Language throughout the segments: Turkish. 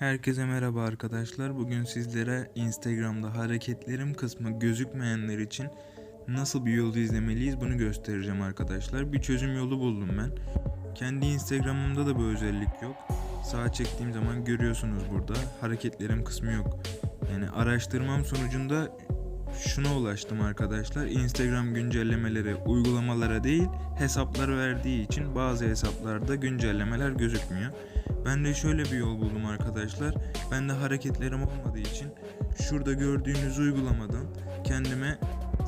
Herkese merhaba arkadaşlar. Bugün sizlere Instagram'da hareketlerim kısmı gözükmeyenler için nasıl bir yolu izlemeliyiz bunu göstereceğim arkadaşlar. Bir çözüm yolu buldum ben. Kendi Instagram'ımda da bu özellik yok. Sağa çektiğim zaman görüyorsunuz burada hareketlerim kısmı yok. Yani araştırmam sonucunda şuna ulaştım arkadaşlar. Instagram güncellemeleri uygulamalara değil hesaplar verdiği için bazı hesaplarda güncellemeler gözükmüyor. Ben de şöyle bir yol buldum arkadaşlar. Ben de hareketlerim olmadığı için şurada gördüğünüz uygulamadan kendime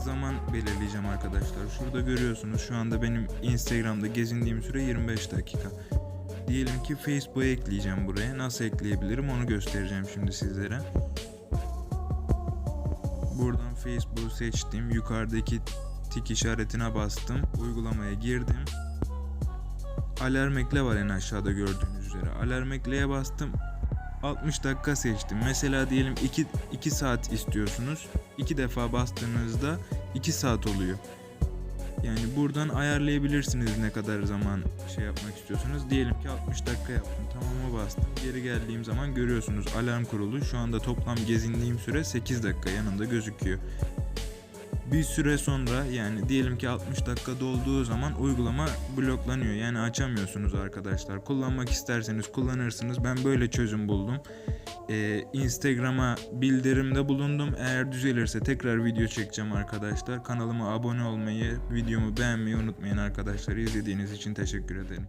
zaman belirleyeceğim arkadaşlar. Şurada görüyorsunuz şu anda benim Instagram'da gezindiğim süre 25 dakika. Diyelim ki Facebook'a ekleyeceğim buraya. Nasıl ekleyebilirim onu göstereceğim şimdi sizlere. Buradan Facebook'u seçtim. Yukarıdaki tik işaretine bastım. Uygulamaya girdim. Alarm ekle var en aşağıda gördüğünüz üzere. Alarm ekleye bastım. 60 dakika seçtim. Mesela diyelim 2, 2 saat istiyorsunuz. 2 defa bastığınızda 2 saat oluyor. Yani buradan ayarlayabilirsiniz ne kadar zaman şey yapmak istiyorsunuz. Diyelim ki 60 dakika yaptım. Tamama bastım. Geri geldiğim zaman görüyorsunuz alarm kurulu. Şu anda toplam gezindiğim süre 8 dakika yanında gözüküyor. Bir süre sonra yani diyelim ki 60 dakika dolduğu zaman uygulama bloklanıyor. Yani açamıyorsunuz arkadaşlar. Kullanmak isterseniz kullanırsınız. Ben böyle çözüm buldum. Ee, Instagram'a bildirimde bulundum. Eğer düzelirse tekrar video çekeceğim arkadaşlar. Kanalıma abone olmayı, videomu beğenmeyi unutmayın arkadaşlar. İzlediğiniz için teşekkür ederim.